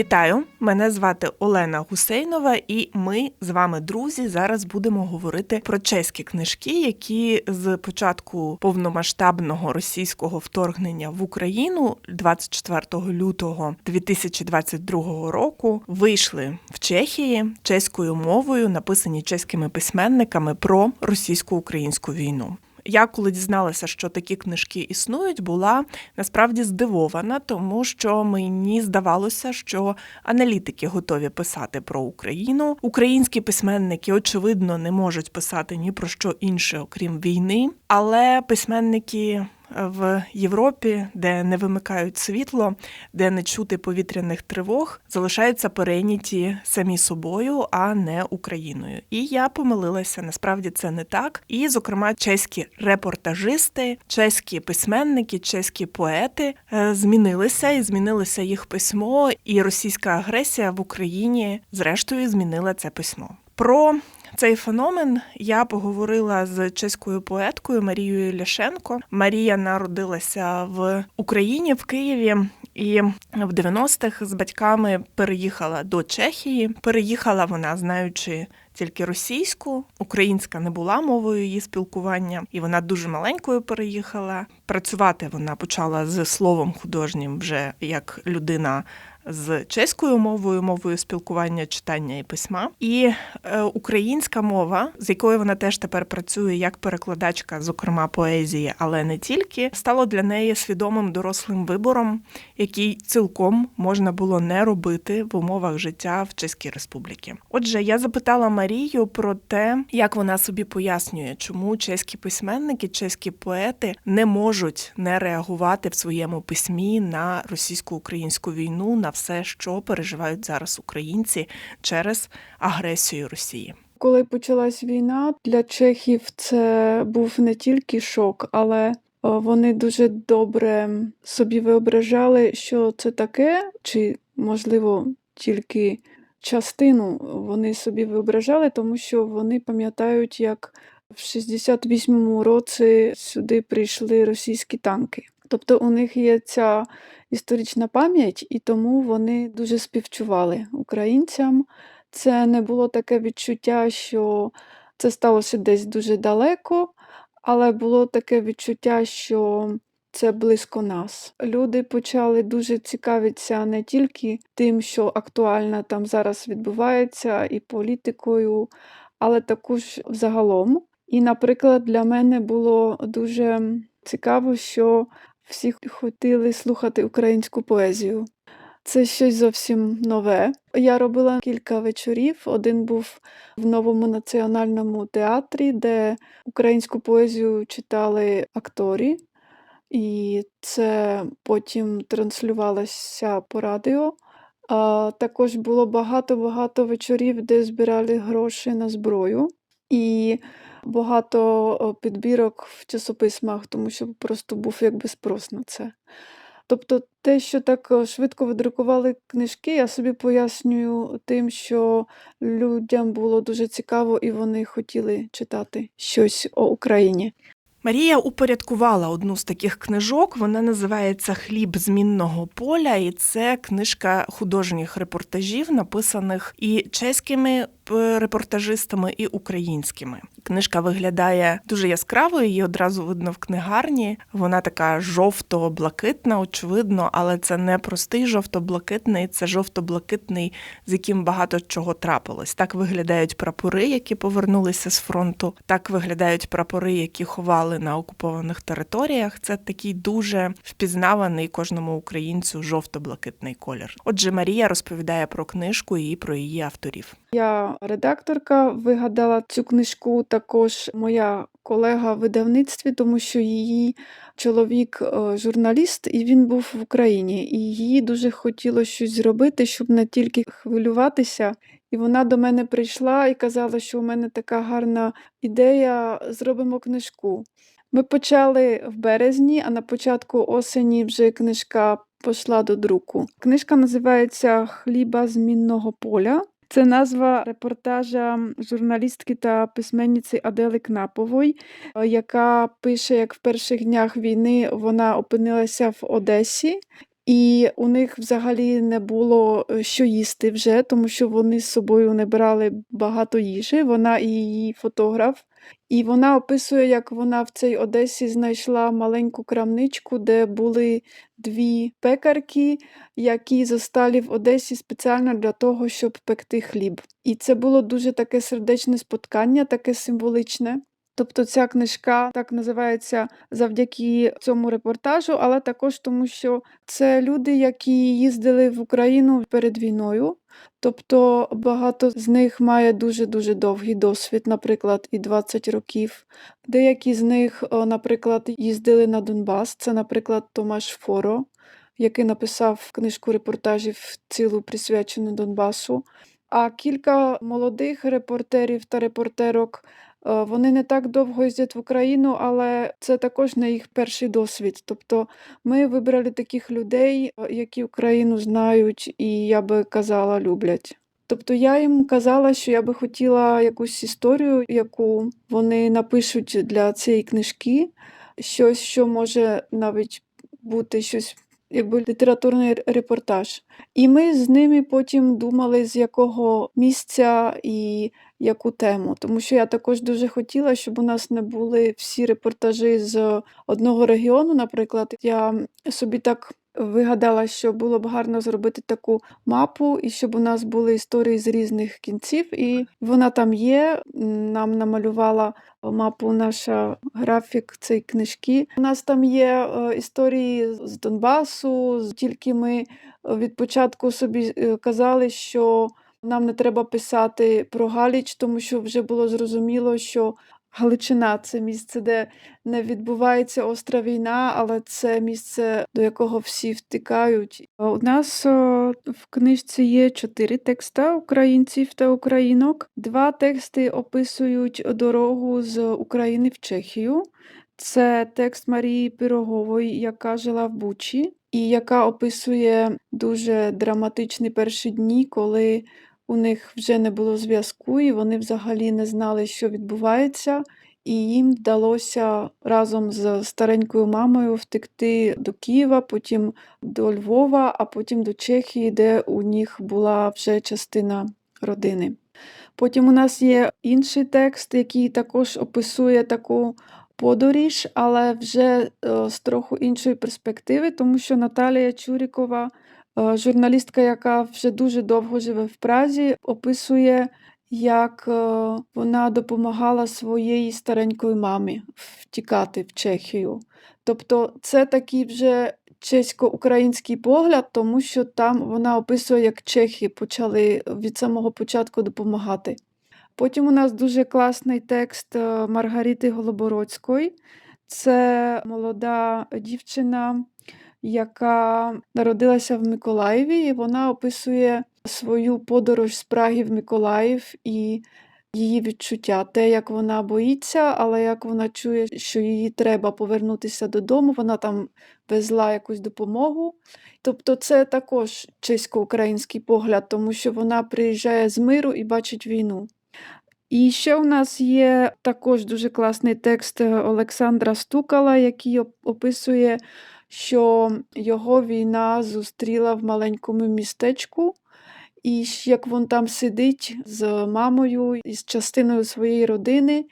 Вітаю! Мене звати Олена Гусейнова, і ми з вами, друзі, зараз будемо говорити про чеські книжки, які з початку повномасштабного російського вторгнення в Україну 24 лютого 2022 року вийшли в Чехії чеською мовою, написані чеськими письменниками про російсько-українську війну. Я коли дізналася, що такі книжки існують, була насправді здивована, тому що мені здавалося, що аналітики готові писати про Україну. Українські письменники, очевидно, не можуть писати ні про що інше, окрім війни, але письменники в Європі, де не вимикають світло, де не чути повітряних тривог, залишаються перейняті самі собою, а не Україною. І я помилилася. Насправді це не так. І, зокрема, чеські репортажисти, чеські письменники, чеські поети е, змінилися і змінилося їх письмо. І російська агресія в Україні, зрештою, змінила це письмо. Про цей феномен я поговорила з чеською поеткою Марією Ляшенко. Марія народилася в Україні в Києві. І в 90-х з батьками переїхала до Чехії. Переїхала вона, знаючи тільки російську, українська не була мовою її спілкування, і вона дуже маленькою переїхала. Працювати вона почала з словом художнім вже як людина з чеською мовою, мовою спілкування, читання і письма, і е, українська мова, з якою вона теж тепер працює як перекладачка, зокрема поезії, але не тільки, стало для неї свідомим дорослим вибором, який цілком можна було не робити в умовах життя в Чеській Республіці. Отже, я запитала Марію про те, як вона собі пояснює, чому чеські письменники, чеські поети не можуть не реагувати в своєму письмі на російсько-українську війну. на все, що переживають зараз українці через агресію Росії. Коли почалась війна, для чехів це був не тільки шок, але е, вони дуже добре собі виображали, що це таке, чи, можливо, тільки частину вони собі виображали, тому що вони пам'ятають, як в 68-му році сюди прийшли російські танки. Тобто у них є ця історична пам'ять, і тому вони дуже співчували українцям. Це не було таке відчуття, що це сталося десь дуже далеко, але було таке відчуття, що це близько нас. Люди почали дуже цікавитися не тільки тим, що актуально там зараз відбувається, і політикою, але також взагалом. І, наприклад, для мене було дуже цікаво, що всі хотіли слухати українську поезію. Це щось зовсім нове. Я робила кілька вечорів. Один був в новому національному театрі, де українську поезію читали актори, і це потім транслювалося по радіо. А Також було багато-багато вечорів, де збирали гроші на зброю. І багато підбірок в часописьмах, тому що просто був якби спрос на це. Тобто те, що так швидко видрукували книжки, я собі пояснюю тим, що людям було дуже цікаво і вони хотіли читати щось о Україні. Марія упорядкувала одну з таких книжок. Вона називається Хліб змінного поля, і це книжка художніх репортажів, написаних і чеськими репортажистами, і українськими. Книжка виглядає дуже яскравою, її одразу видно в книгарні. Вона така жовто-блакитна, очевидно, але це не простий жовто-блакитний, це жовто-блакитний, з яким багато чого трапилось. Так виглядають прапори, які повернулися з фронту. Так виглядають прапори, які ховали на окупованих територіях. Це такий дуже впізнаваний кожному українцю жовто-блакитний колір. Отже, Марія розповідає про книжку і про її авторів. Я редакторка вигадала цю книжку також моя колега в видавництві, тому що її чоловік е, журналіст, і він був в Україні. І їй дуже хотілося щось зробити, щоб не тільки хвилюватися. І вона до мене прийшла і казала, що у мене така гарна ідея, зробимо книжку. Ми почали в березні, а на початку осені вже книжка пішла до друку. Книжка називається Хліба з мінного поля. Це назва репортажа журналістки та письменниці Адели Кнапової, яка пише, як в перших днях війни вона опинилася в Одесі, і у них взагалі не було е, що їсти вже, тому що вони з собою не брали багато їжі. Вона і її фотограф. І вона описує, як вона в цій Одесі знайшла маленьку крамничку, де були дві пекарки, які зостали в Одесі спеціально для того, щоб пекти хліб. І це було дуже таке сердечне споткання, таке символичне. Тобто ця книжка так називається завдяки цьому репортажу, але також тому, що це люди, які їздили в Україну перед війною. Тобто багато з них має дуже-дуже довгий досвід, наприклад, і 20 років. Деякі з них, наприклад, їздили на Донбас. Це, наприклад, Томаш Форо, який написав книжку репортажів цілу присвячену Донбасу. А кілька молодих репортерів та репортерок е, вони не так довго їздять в Україну, але це також не їх перший досвід. Тобто ми вибрали таких людей, е, які Україну знають і, я би казала, люблять. Тобто я їм казала, що я би хотіла якусь історію, яку вони напишуть для цієї книжки, щось, що може навіть бути щось, якби літературний репортаж. І ми з ними потім думали, з якого місця і яку тему. Тому що я також дуже хотіла, щоб у нас не були всі репортажі з одного регіону. Наприклад, я собі так вигадала, що було б гарно зробити таку мапу, і щоб у нас були історії з різних кінців. І вона там є. Нам намалювала мапу наша графік цієї книжки. У нас там є е, історії з Донбасу, тільки ми е, від початку собі е, казали, що нам не треба писати про Галіч, тому що вже було зрозуміло, що Галичина це місце, де не відбувається остра війна, але це місце, до якого всі втикають. У нас в книжці є чотири текста українців та українок. Два тексти описують дорогу з України в Чехію. Це текст Марії Пирогової, яка жила в Бучі, і яка описує дуже драматичні перші дні, коли у них вже не було зв'язку, і вони взагалі не знали, що відбувається. І їм вдалося разом з старенькою мамою втекти до Києва, потім до Львова, а потім до Чехії, де у них була вже частина родини. Потім у нас є інший текст, який також описує таку подоріж, але вже е, з трохи іншої перспективи, тому що Наталія Чурікова, журналістка, яка вже дуже довго живе в Празі, описує, як е, вона допомагала своєї старенької мамі втікати в Чехію. Тобто це такий вже чесько-український погляд, тому що там вона описує, як чехи почали від самого початку допомагати. Потім у нас дуже класний текст е, Маргарити Голобородської. Це молода дівчина, яка народилася в Миколаєві, і вона описує свою подорож з Праги в Миколаїв і її відчуття, те, як вона боїться, але як вона чує, що їй треба повернутися додому, вона там везла якусь допомогу. Тобто це також чесько-український погляд, тому що вона приїжджає з миру і бачить війну. І ще у нас є також дуже класний текст Олександра Стукала, який описує, що його війна зустріла в маленькому містечку, і як він там сидить з мамою і з частиною своєї родини.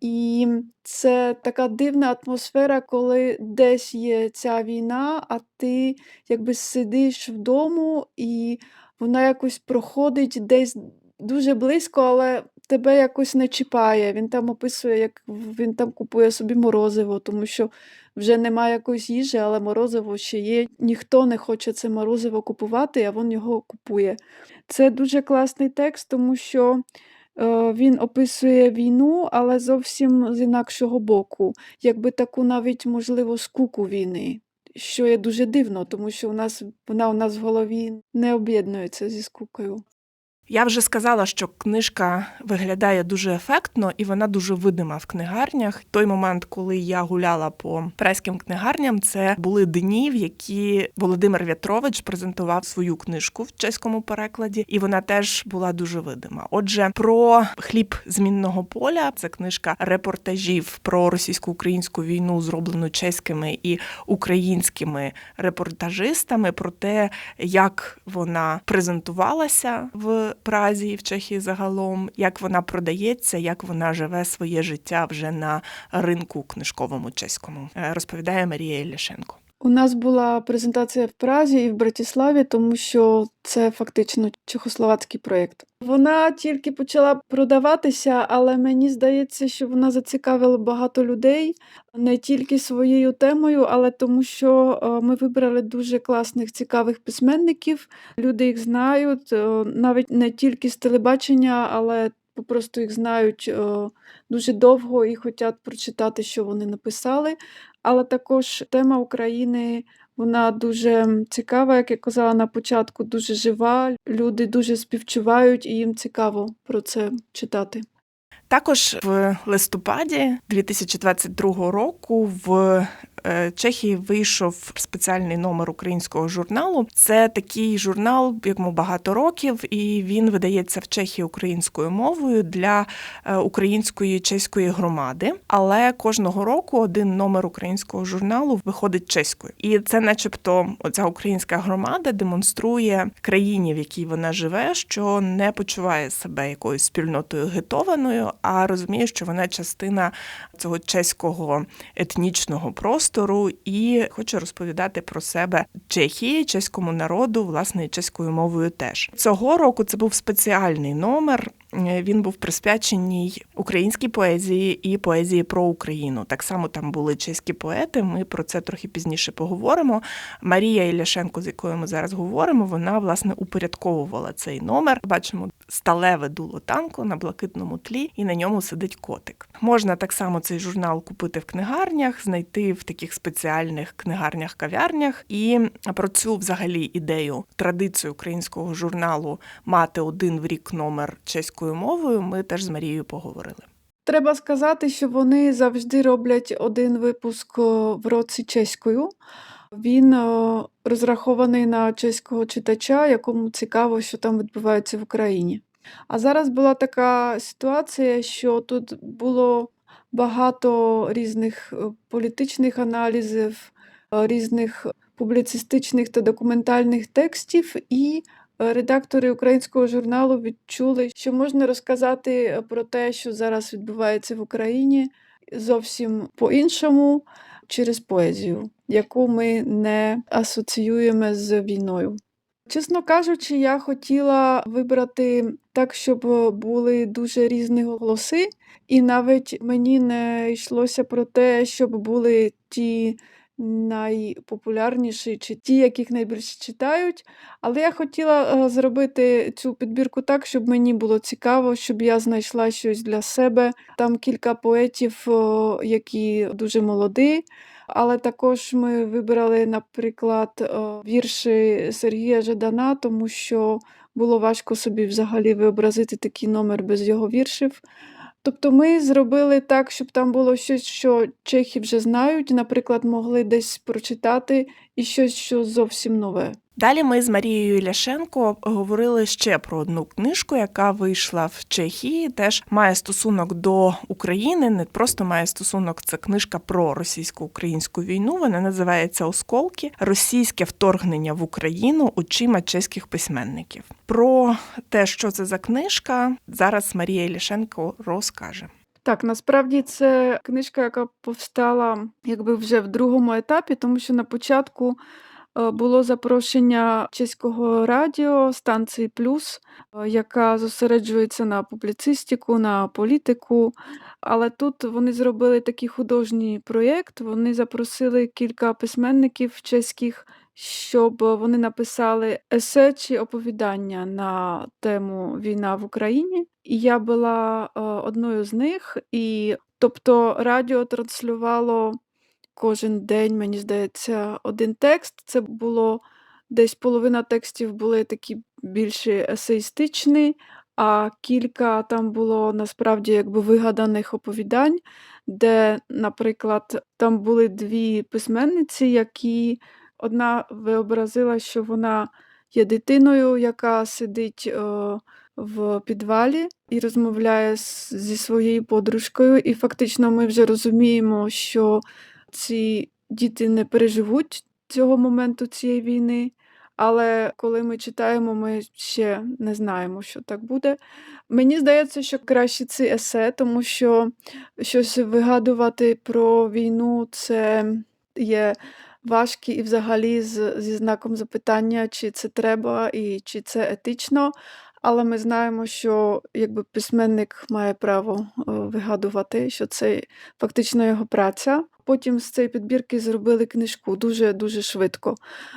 І це така дивна атмосфера, коли десь є ця війна, а ти якби сидиш вдома, і вона якось проходить десь дуже близько, але тебе якось не чіпає. Він там описує, як він там купує собі морозиво, тому що вже немає якоїсь їжі, але морозиво ще є. Ніхто не хоче це морозиво купувати, а він його купує. Це дуже класний текст, тому що е, він описує війну, але зовсім з інакшого боку, якби таку навіть, можливо, скуку війни. Що є дуже дивно, тому що у нас вона у нас в голові не об'єднується зі скукою. Я вже сказала, що книжка виглядає дуже ефектно і вона дуже видима в книгарнях. Той момент, коли я гуляла по преським книгарням, це були дні, в які Володимир В'ятрович презентував свою книжку в чеському перекладі, і вона теж була дуже видима. Отже, про хліб змінного поля це книжка репортажів про російсько-українську війну, зроблену чеськими і українськими репортажистами, про те, як вона презентувалася в Празі і в Чехії загалом, як вона продається, як вона живе своє життя вже на ринку книжковому чеському, Е, розповідає Марія Ілляшенко. У нас була презентація в Празі і в Братіславі, тому що це фактично чехословацький проєкт. Вона тільки почала продаватися, але мені здається, що вона зацікавила багато людей не тільки своєю темою, але тому, що е, ми вибрали дуже класних цікавих письменників. Люди їх знають, е, навіть не тільки з телебачення, але попросту їх знають е, дуже довго і хочуть прочитати, що вони написали. Але також тема України вона дуже цікава, як я казала на початку, дуже жива. Люди дуже співчувають і їм цікаво про це читати. Також в листопаді 2022 року в Чехії вийшов спеціальний номер українського журналу. Це такий журнал, якому багато років, і він видається в Чехії українською мовою для е, української чеської громади. Але кожного року один номер українського журналу виходить чеською, і це, начебто, оця українська громада демонструє країні, в якій вона живе, що не почуває себе якоюсь спільнотою гетованою, а розуміє, що вона частина цього чеського етнічного простору і хоче розповідати про себе Чехії, чеському народу, власне, чеською мовою теж. Цього року це був спеціальний номер. Е, Він був присвячений українській поезії і поезії про Україну. Так само там були чеські поети. Ми про це трохи пізніше поговоримо. Марія Ілляшенко, з якою ми зараз говоримо, вона власне упорядковувала цей номер. Бачимо сталеве дуло танку на блакитному тлі, і на ньому сидить котик. Можна так само цей журнал купити в книгарнях, знайти в таких спеціальних книгарнях-кав'ярнях. І про цю взагалі ідею традицію українського журналу мати один в рік номер чеською мовою. Ми теж з Марією поговорили. Треба сказати, що вони завжди роблять один випуск в році чеською. Він розрахований на чеського читача, якому цікаво, що там відбувається в Україні. А зараз була така ситуація, що тут було багато різних політичних аналізів, різних публіцистичних та документальних текстів, і редактори українського журналу відчули, що можна розказати е, про те, що зараз відбувається в Україні, зовсім по-іншому через поезію, яку ми не асоціюємо з війною. Чесно кажучи, я хотіла вибрати так, щоб були дуже різні голоси, і навіть мені не йшлося про те, щоб були ті найпопулярніші чи ті, яких найбільше читають. Але я хотіла е, зробити цю підбірку так, щоб мені було цікаво, щоб я знайшла щось для себе. Там кілька поетів, які дуже молоді. Але також ми вибрали, наприклад, вірші Сергія Жадана, тому що було важко собі взагалі виобразити такий номер без його віршів. Тобто ми зробили так, щоб там було щось, що чехи вже знають, наприклад, могли десь прочитати, і щось, що зовсім нове. Далі ми з Марією Ляшенко говорили ще про одну книжку, яка вийшла в Чехії. Теж має стосунок до України. Не просто має стосунок, це книжка про російсько-українську війну. Вона називається Осколки Російське вторгнення в Україну очима чеських письменників. Про те, що це за книжка, зараз Марія Ляшенко розкаже. Так, насправді це книжка, яка повстала якби вже в другому етапі, тому що на початку е, було запрошення чеського радіо станції Плюс, е, яка зосереджується на публіцистику, на політику. Але тут вони зробили такий художній проєкт. Вони запросили кілька письменників чеських, щоб вони написали есе чи оповідання на тему Війна в Україні. І я була е, одною з них. І тобто радіо транслювало кожен день, мені здається, один текст. Це було десь половина текстів були такі більше есеїстичні, а кілька там було насправді якби вигаданих оповідань, де, наприклад, там були дві письменниці, які одна виобразила, що вона є дитиною, яка сидить е, в підвалі і розмовляє зі своєю подружкою. І фактично ми вже розуміємо, що ці діти не переживуть цього моменту цієї війни. Але коли ми читаємо, ми ще не знаємо, що так буде. Мені здається, що краще це есе, тому що щось вигадувати про війну це є важкі і взагалі з, зі знаком запитання, чи це треба і чи це етично. Але ми знаємо, що якби письменник має право е, вигадувати, що це фактично його праця. Потім з цієї підбірки зробили книжку дуже дуже швидко.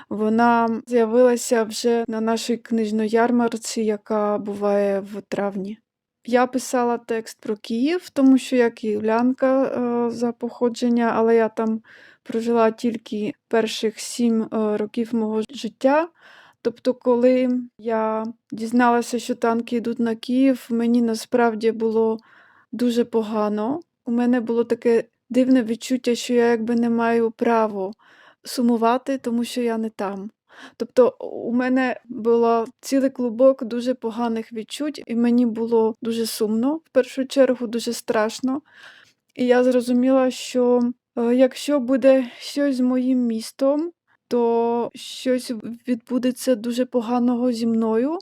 Вона з'явилася вже на нашій книжній ярмарці, яка буває в травні. Я писала текст про Київ, тому що я київлянка е, за походження, але я там прожила тільки перших сім е, років мого життя. Тобто, коли я дізналася, що танки йдуть на Київ, мені насправді було дуже погано. У мене було таке дивне відчуття, що я якби не маю права сумувати, тому що я не там. Тобто у мене було цілий клубок дуже поганих відчуть, і мені було дуже сумно, в першу чергу, дуже страшно. І я зрозуміла, що е, якщо буде щось з моїм містом, то щось відбудеться дуже поганого зі мною.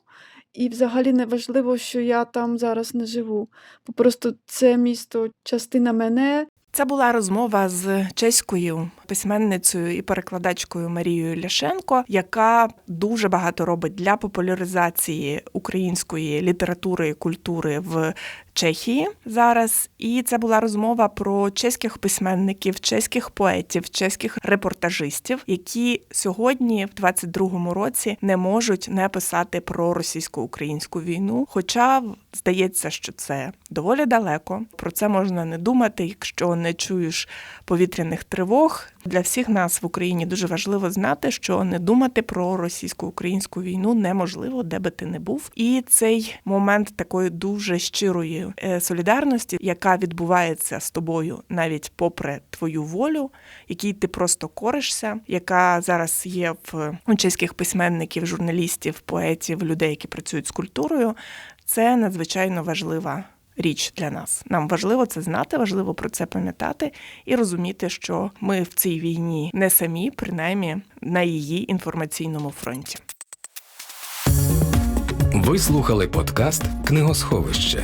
І взагалі не важливо, що я там зараз не живу. Просто це місто частина мене, Це була розмова з чеською письменницею і перекладачкою Марією Ляшенко, яка дуже багато робить для популяризації української літератури і культури в Чехії зараз. І це була розмова про чеських письменників, чеських поетів, чеських репортажистів, які сьогодні, в 22-му році, не можуть не писати про російсько-українську війну. Хоча здається, що це доволі далеко. Про це можна не думати, якщо не чуєш повітряних тривог. Для всіх нас в Україні дуже важливо знати, що не думати про російсько-українську війну неможливо, де би ти не був. І цей момент такої дуже щирої е, солідарності, яка відбувається з тобою навіть попри твою волю, якій ти просто коришся, яка зараз є в чеських письменників, журналістів, поетів, людей, які працюють з культурою. Це надзвичайно важлива річ для нас. Нам важливо це знати, важливо про це пам'ятати і розуміти, що ми в цій війні не самі, принаймні на її інформаційному фронті. Ви слухали подкаст Книгосховище.